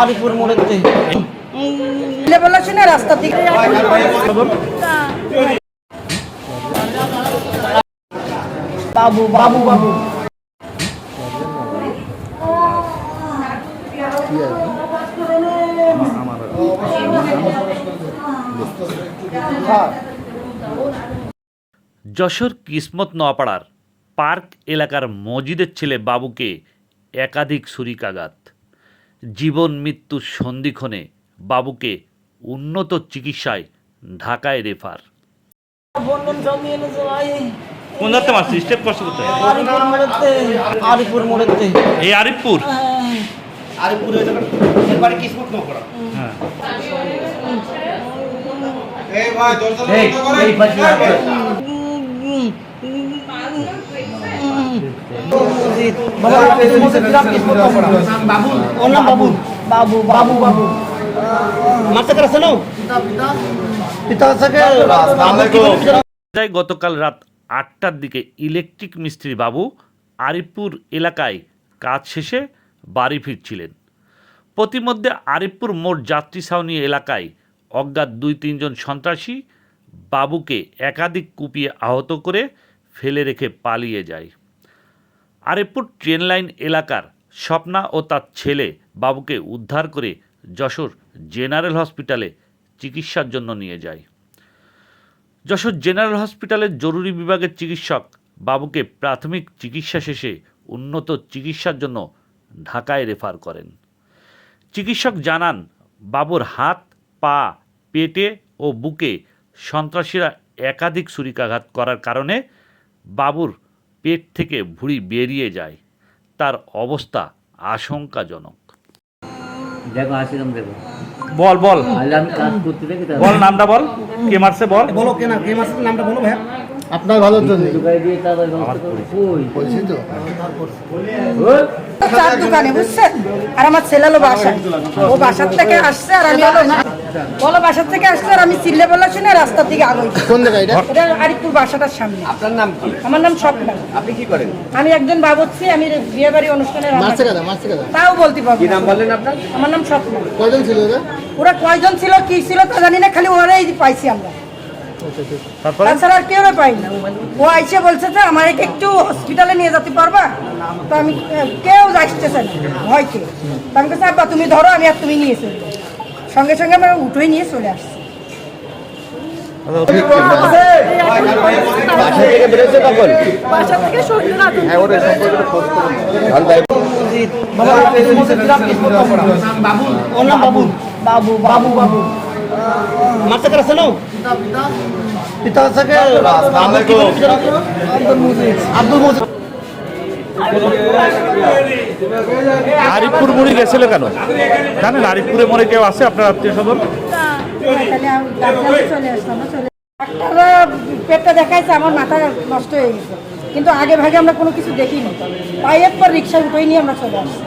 আরিপুর মোড়েতে বলেছি না রাস্তার দিকে বাবু বাবু বাবু। যশোর কিসমত নোয়াপাড়ার পার্ক এলাকার মসজিদের ছেলে বাবুকে একাধিক ছুরিকাঘাত। জীবন মৃত্যুর সন্ধিক্ষণে বাবুকে উন্নত চিকিৎসায় ঢাকায় রেফার। কোন যাতে মারছি? স্টেপ কষ্ট করতে আরিপুর মোড়েতে। আরিপুর মোড়েতে এই আরিফপুর আরিপুরে এরপরে কিসমত ন করা হ্যাঁ। এই ভাই দরজা বন্ধ করেন। গতকাল রাত আটটার দিকে ইলেকট্রিক মিস্ত্রি বাবু আরিফপুর এলাকায় কাজ শেষে বাড়ি ফিরছিলেন। প্রতিমধ্যে আরিফপুর মোড় যাত্রী ছাউনি এলাকায় অজ্ঞাত দুই, তিনজন সন্ত্রাসী বাবুকে একাধিক কুপিয়ে আহত করে ফেলে রেখে পালিয়ে যায়। আরিফপুর ট্রেন লাইন এলাকার স্বপ্না ও তার ছেলে বাবুকে উদ্ধার করে যশোর জেনারেল হসপিটালে চিকিৎসার জন্য নিয়ে যায়। যশোর জেনারেল হসপিটালের জরুরি বিভাগের চিকিৎসক বাবুকে প্রাথমিক চিকিৎসা শেষে উন্নত চিকিৎসার জন্য ঢাকায় রেফার করেন। চিকিৎসক জানান, বাবুর হাত, পা, পেটে ও বুকে সন্ত্রাসীরা একাধিক ছুরিকাঘাত করার কারণে বাবুর পেট থেকে ভুঁড়ি বেরিয়ে যায় তার অবস্থা আশঙ্কাজনক। দেখো আসিলাম দেখো। বল বল। বল নামটা বল। কে মারছে বল। বলো কেন কে মাসের নামটা বলো ভাই আপনার ভালোর জন্য চার দোকানে বুঝছেন? আর আমার ছেলে হলো বাসায়। ও বাসার থেকে আসছে আর আমি না। বলো বাসার থেকে আসছে আর আমি চিল্লে বলেছি না রাস্তার দিকে আলোই কোন জায়গায় এটা? এটা আরিপুর বাসাটার সামনে। আপনার নাম কি? আমার নাম স্বপ্না। আপনি কি করেন? আমি একজন বাবুচ্ছি আমি বিয়ে বাড়ি অনুষ্ঠানে তাও বলতে পারব কি নাম বললেন আপনার? আমার নাম স্বপ্না। কয়জন ছিল ওরা? ওরা কয়জন ছিল কি ছিল তা জানি না খালি ওরাই পাইছি আমরা। তাছাড়া আর কেউ পাই না। ও আইসে বলছে যে আমার একটু হসপিটালে নিয়ে যেতে পারবা? তো আমি কেউ আসতেছে না ভয়কে তো আমি কাছে আব্বা তুমি ধরো আমি আর তুমি নিয়ে চলে যাও। সঙ্গে সঙ্গে আমরা উঠোই নিয়ে চলে আসছি। হ্যাঁ বাবু বাবু বাবু। মারতে কাছে নাও পিতা থেকে মুজিদ। আব্দুল মুজিদ। আরিফপুর মুড়ি গেছিল কেন? জানেন আরিফপুরে মনে কেউ আছে আপনার আত্মীয় স্বজন? পেটটা দেখাইছে, আমার মাথা নষ্ট হয়ে গেছে। কিন্তু আগে ভাগে আমরা কোনো কিছু দেখিনি। পাইয়ের পর রিক্সা উঠেই নিয়ে আমরা চলে আসছি।